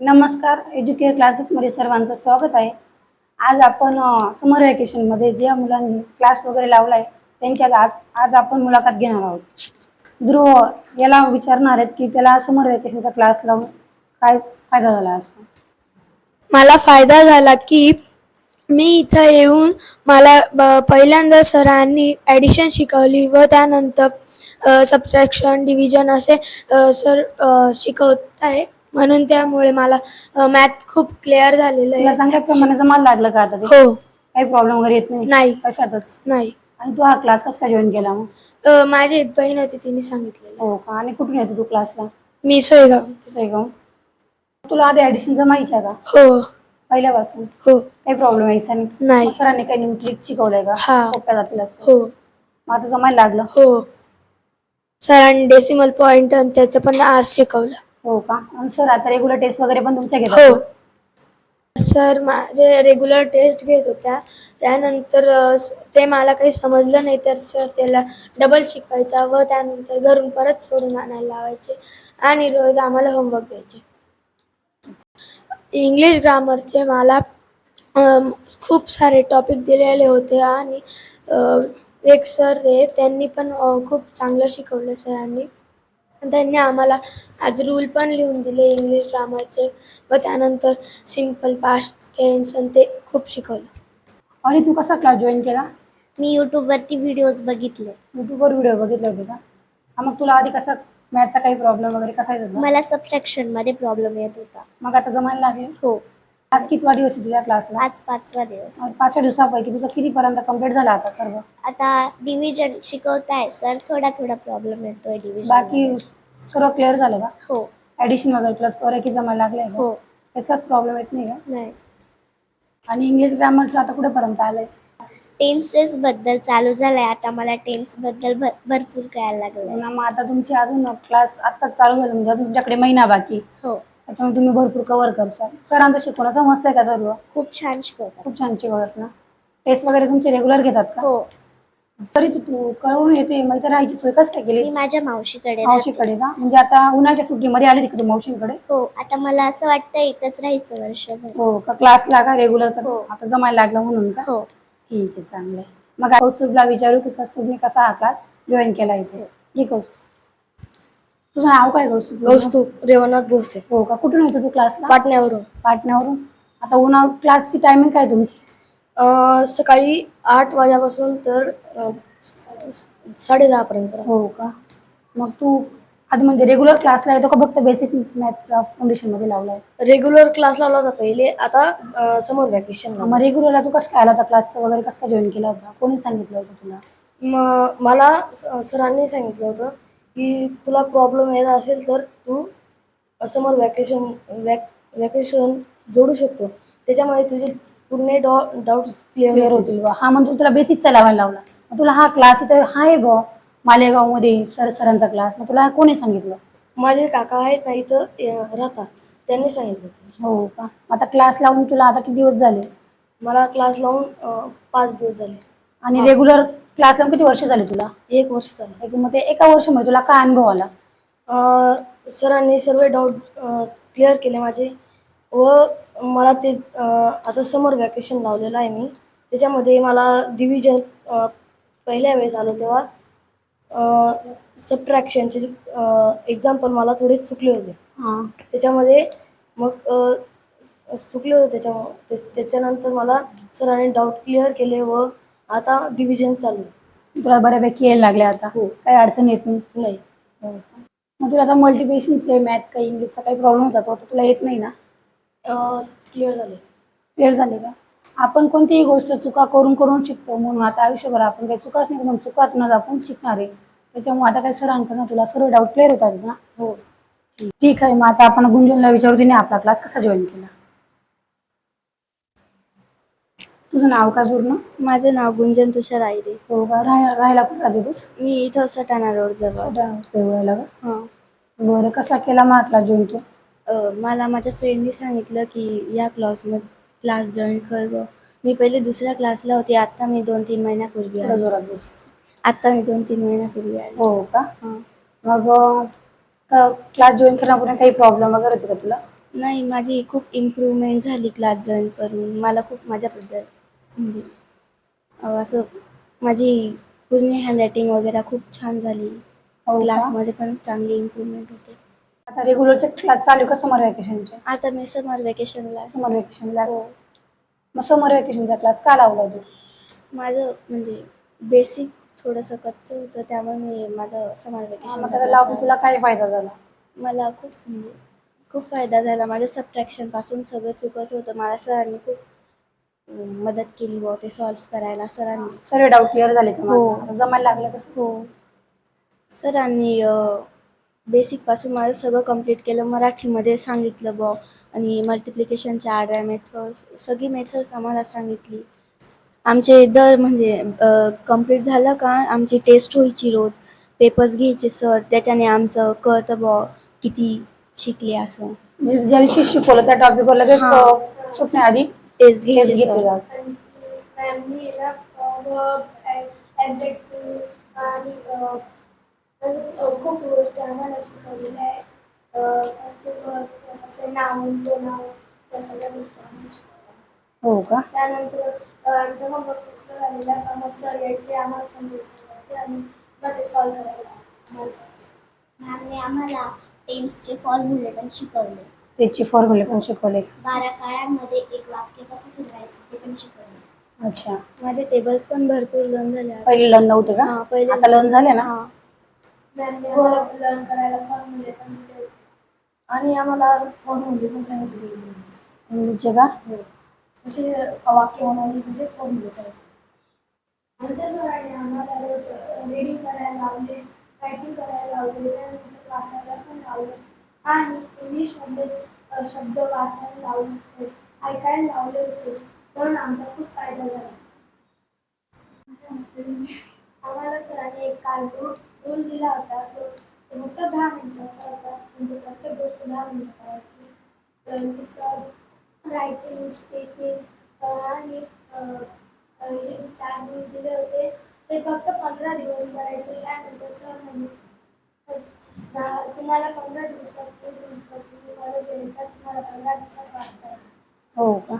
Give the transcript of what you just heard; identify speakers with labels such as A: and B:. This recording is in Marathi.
A: नमस्कार एज्युकेअर क्लासेसमध्ये सर्वांचं स्वागत आहे. आज आपण समर व्हॅकेशनमध्ये ज्या मुलांनी क्लास वगैरे लावला आहे त्यांच्या आज आज आपण मुलाखत घेणार आहोत. ध्रुव याला विचारणार आहेत की त्याला समर व्हॅकेशनचा क्लास लावून काय फायदा झाला असतो
B: मला फायदा झाला की मी इथं येऊन मला ब- पहिल्यांदा सरांनी ॲडिशन शिकवली व त्यानंतर सबट्रॅक्शन डिव्हिजन असे सर शिकवत आहे म्हणून त्यामुळे मला मॅथ खूप क्लिअर झालेलं
A: तुला
B: आहे.
A: चांगल्या प्रमाणे जमायला लागलं का आता ते?
B: हो.
A: काही प्रॉब्लेम वगैरे येत नाही?
B: नाही.
A: कशातच?
B: नाही.
A: आणि तू हा क्लास कसा काय जॉईन केला मग?
B: अ, माझी एक बहीण होती तिने सांगितलेलं.
A: हो का? आणि कुठून येतो तू क्लासला
B: मी सोयगाव
A: शेगाव तुला आधी ॲडिशन जमायच्या का?
B: हो.
A: पहिल्यापासून?
B: हो.
A: काही प्रॉब्लेम यायचा नाही?
B: नाही.
A: मग सरांनी काही न्यू ट्रिक शिकवलंय का?
B: हा.
A: सोप्या जातील असं?
B: हो.
A: मग आता जमायला लागलं?
B: हो. सरांनी डेसिमल पॉईंट आणि त्याचं पण आज शिकवलं.
A: हो का? आणि सर आता रेग्युलर टेस्ट वगैरे पण तुमच्या
B: हो. सर माझे रेग्युलर टेस्ट घेत होत्या. त्यानंतर अ, स- ते मला काही समजलं नाही तर सर त्याला डबल शिकवायचा व त्यानंतर घरून परत सोडून आणायला लावायचे आणि रोज आम्हाला होमवर्क द्यायचे. इंग्लिश ग्रामरचे मला अम, खूप सारे टॉपिक दिलेले होते आणि अ, एक सर रे त्यांनी पण अ, खूप चांगलं शिकवलं सरांनी त्यांनी आम्हाला आज रूल पण लिहून दिले इंग्लिश ग्रामरचे व त्यानंतर सिंपल पास्ट टेन्स आणि ते खूप शिकवलं.
A: आणि तू कसा क्लास जॉईन केला?
C: मी यूट्यूबवरती व्हिडिओज बघितले.
A: युट्यूबवर व्हिडिओ बघितले होते का? हा मग तुला आधी कसा मॅथचा काही प्रॉब्लेम वगैरे कसा येत होता?
C: मला सबट्रॅक्शनमध्ये प्रॉब्लेम येत होता.
A: मग आता जमायला लागले?
C: हो.
A: आज कितवा दिवस आहे तुझ्या क्लासला
C: आज पाचवा दिवस.
A: पाचव्या दिवसापैकी तुझं कितीपर्यंत कंप्लीट झाला आता सर्व?
C: आता डिव्हिजन शिकवताय सर थोडा थोडा प्रॉब्लेम येतोय डिव्हिजन
A: बाकी सर्व क्लिअर झालं का?
C: हो.
A: ॲडिशन वगैरे प्लस पर की जमायला लागले
C: हो.
A: त्याचाच प्रॉब्लेम येत नाही का?
C: नाही.
A: आणि इंग्लिश ग्रामरचं आता कुठेपर्यंत आलंय?
C: टेन्सेस बद्दल चालू झालंय. आता मला टेन्सबद्दल भर- भरपूर कळायला लागलंय.
A: ना मग आता तुमचे अजून क्लास आत्ताच चालू झाले म्हणजे अजून तुमच्याकडे महिना बाकी.
C: हो.
A: त्याच्यामुळे तुम्ही भरपूर कव्हर करशाल सरांचं शिकवणं समजतंय का सर्व
C: खूप छान शिकवतात.
A: खूप छान शिकवतात ना? टेस्ट वगैरे तुमचे रेग्युलर घेतात का?
C: हो.
A: तरी तू तू कळवून येते. मग इथं राहायची सोय कसं काय
C: मी
A: केली
C: माझ्या मावशीकडे राहते.
A: मावशीकडे का? म्हणजे आता उन्हाळ्याच्या सुट्टीमध्ये आली तिकडे मावशीकडे?
C: हो. आता मला असं वाटतं इथंच राहायचं वर्षभर.
A: हो का? क्लासला का रेग्युलर कर
C: हो.
A: आता जमायला लागलं म्हणून का?
C: हो.
A: ठीक आहे चांगलं आहे. मग कौस्तुभला विचारू की कौस्तुभने कसा हा क्लास जॉईन केला इथे? ठीक कौस्तुभ. तुझं नाव काय कौस्तुभ
B: कौस्तुभ रेवनाथ भोसे.
A: हो का? कुठून येतो तू क्लासला
B: पाटण्यावरून.
A: पाटण्यावरून? आता उन्हा क्लासची टायमिंग काय तुमची?
B: अ, सकाळी आठ वाजेपासून तर साडे दहापर्यंत
A: हो का? मग तू आधी म्हणजे रेग्युलर क्लासला येतो का फक्त बेसिक मॅथचा फाउंडेशनमध्ये लावलाय?
B: रेग्युलर क्लास लावला होता पहिले. आता समर वॅकेशन
A: मग रेग्युलरला तू कसं काय आला होता क्लासचा वगैरे कसं काय जॉईन केला होता? कोणी सांगितलं होतं तुला?
B: मला स- सरांनी सांगितलं होतं. की तुला प्रॉब्लेम येत असेल तर तू समर वॅकेशन वॅक वॅकेशन जोडू शकतो. त्याच्यामध्ये तुझे पूर्ण डॉ डाऊट्स
A: क्लिअर
B: होतील.
A: बुवा. हा म्हणजे तुला बेसिकचा लावायला लावला. मग तुला हा क्लास इथं हा आहे बुवा. मालेगावमध्ये सर सरांचा क्लास मग तुला कोणी सांगितलं?
B: माझे काका आहेत ना इथं अ, राहतात. त्यांनी सांगितलं.
A: हो का? आता क्लास लावून तुला आता किती दिवस झाले?
B: मला क्लास लावून अ, पाच दिवस झाले.
A: आणि रेग्युलर क्लास लावून किती वर्ष झाले तुला?
B: एक वर्ष झालं.
A: एक- मग ते एका वर्षामध्ये तुला काय अनुभव आला?
B: अ, सरांनी सर्व डाऊट क्लिअर केले माझे. व मला ते अ, आता समर वॅकेशन लावलेलं आहे मी. त्याच्यामध्ये मला डिव्हिजन पहिल्या वेळेस आलो तेव्हा सबट्रॅक्शनचे एक्झाम्पल मला थोडे चुकले होते.
A: हा.
B: त्याच्यामध्ये मग अ, चुकले होते त्याच्या त्या- त्याच्यानंतर मला सरांनी डाऊट क्लिअर केले व आता डिव्हिजन चालू आहे.
A: तुला बऱ्यापैकी यायला लागले आता.
B: हो.
A: काही अडचण येत नाही.
B: नाही.
A: हो? मग तुला आता मल्टिप्लिकेशनचे मॅथ काही इंग्लिशचा काही प्रॉब्लेम होता तो आता तुला येत नाही ना?
B: क्लिअर झाले.
A: क्लिअर झाले का? आपण कोणतीही गोष्ट चुका करून करून शिकतो म्हणून आता आयुष्यभर आपण काही चुकाच नाही म्हणून चुकातूनच आपण शिकणार आहे. त्याच्यामुळे आता काही सरांकडनं तुला सर्व डाऊट क्लिअर होतात ना?
B: हो.
A: ठीक आहे मग आता आपण गुंजनला विचारू तिने आपला क्लास कसा जॉईन केला? तुझं नाव काय पूर्ण?
C: माझं नाव गुंजन तुषार आयरे
A: हो का? राहायला राहायला कुठं राहते तू
C: मी इथं सटाणा रोड जवळ.
A: देवळाला का?
C: हां.
A: बरं कसा केला क्लास जॉईन तू?
C: अ, मला माझ्या फ्रेंडने सांगितलं की या क्लासमध्ये क्लास जॉईन कर व मी पहिले दुसऱ्या क्लासला होती. आत्ता मी दोन तीन महिन्यापूर्वी
A: थोडं
C: आले.
A: जोरात बोल.
C: आत्ता मी दोन तीन महिन्यापूर्वी आले.
A: हो का?
C: हां.
A: मग क्लास जॉईन करण्यापूर्वी काही प्रॉब्लेम वगैरे होते का तुला?
C: नाही माझी खूप इम्प्रूव्हमेंट झाली क्लास जॉईन करून. मला खूप माझ्याबद्दल म्हणजे असं माझी पूर्ण हँडरायटिंग वगैरे खूप छान झाली.
A: हो का?
C: क्लासमध्ये पण चांगली इम्प्रूव्हमेंट होते.
A: आता रेग्युलरचे क्लास चालू का समर व्हॅकेशनचे
C: आता मी समर वेकेशनला
A: समर व्हॅकेशनला
C: हो.
A: मग समर व्हॅकेशनचा क्लास का लावला तू?
C: माझं म्हणजे बेसिक थोडंसं कच्चं होतं त्यामुळे मी माझं समर
A: मग
C: वेकेशन
A: त्याला लावून तुला काय फायदा झाला?
C: मला खूप म्हणजे खूप फायदा झाला. माझं सबट्रॅक्शनपासून सगळं चुकत होतं. मला सरांनी खूप मदत केली बुवा ते सॉल्व करायला. सरांनी.
A: सर्व डाऊट क्लिअर झाले का
C: हो.
A: माझे? जमायला लागलं कसं
C: हो. सरांनी बेसिकपासून माझं सगळं कंप्लीट केलं. मराठीमध्ये सांगितलं बुवा. आणि मल्टिप्लिकेशनच्या आड्या मेथड्स सगळी मेथड्स आम्हाला सांगितली. आमचे दर म्हणजे कंप्लीट झालं का? आमची टेस्ट व्हायची रोज. पेपर्स घ्यायचे सर त्याच्याने आमचं कळतं बुवा किती शिकले असं.
A: म्हणजे ज्या दिवशी शिकवलं त्या टॉपिकवर लगेच
C: हा.
A: अं, सुटण्याआधी.
C: टेस्ट घ्यायचे
A: घेतली
C: सर
A: जाते.
B: मॅमनी ना वर्ब ॲडजेक्टिव्ह आणि अजून खूप गोष्टी आम्हाला शिकवलेल्या आहे असे नाऊन त्या सगळ्या गोष्टी आम्हाला शिकवल्या
A: हो का?
B: त्यानंतर अ, आमचा होमवर्क पुस्तक झालेला का मग सर यायचे आम्हाला आणि मग ते सॉल्व करायला आम्हाला
D: मॅमने आम्हाला टेन्सचे फॉर्म्युले पण शिकवले.
A: त्याची फॉर्म्युले पण शिकवले.
D: बारा काळांमध्ये एक वाक्य कसं फिरवायचं ते पण शिकवले.
A: अच्छा.
C: माझे टेबल्स पण भरपूर लर्न झाले.
A: पहिले लर्न नव्हते का?
C: हा, पहिले
A: आता लर्न झाले ना?
C: हा.
B: मॅमने आम्हाला लर्न करायला फॉर्म्युले पण दिले होते.
E: आणि आम्हाला फॉर्म्युले पण सांगितले
A: इंग्लिशचे का?
E: जसे वाक्य बनवायचे म्हणजे फॉर्म्युले सांगितले
B: आमच्या सरांनी आम्हाला रोज रीडिंग करायला लावले रायटिंग करायला लावले त्यानंतर वाचायला पण लावले. आणि इंग्लिशमध्ये शब्द वाचायला लावले होते ऐकायला लावले होते. म्हणून आमचा खूप फायदा झाला. आम्हाला सरांनी एक काल रूल रूल दिला होता तो फक्त दहा मिनिटाचा होता म्हणजे प्रत्येक गोष्ट दहा मिनिटं करायची. तिचं रायटिंग स्पीकिंग आणि चार दिवस दिले होते. ते फक्त पंधरा दिवस करायचे त्यानंतर सर म्हणजे तुम्हाला पंधरा दिवसात हे दिलं तर तुम्ही फॉलो तर तुम्हाला पंधरा दिवसात वाचता येईल."
A: हो का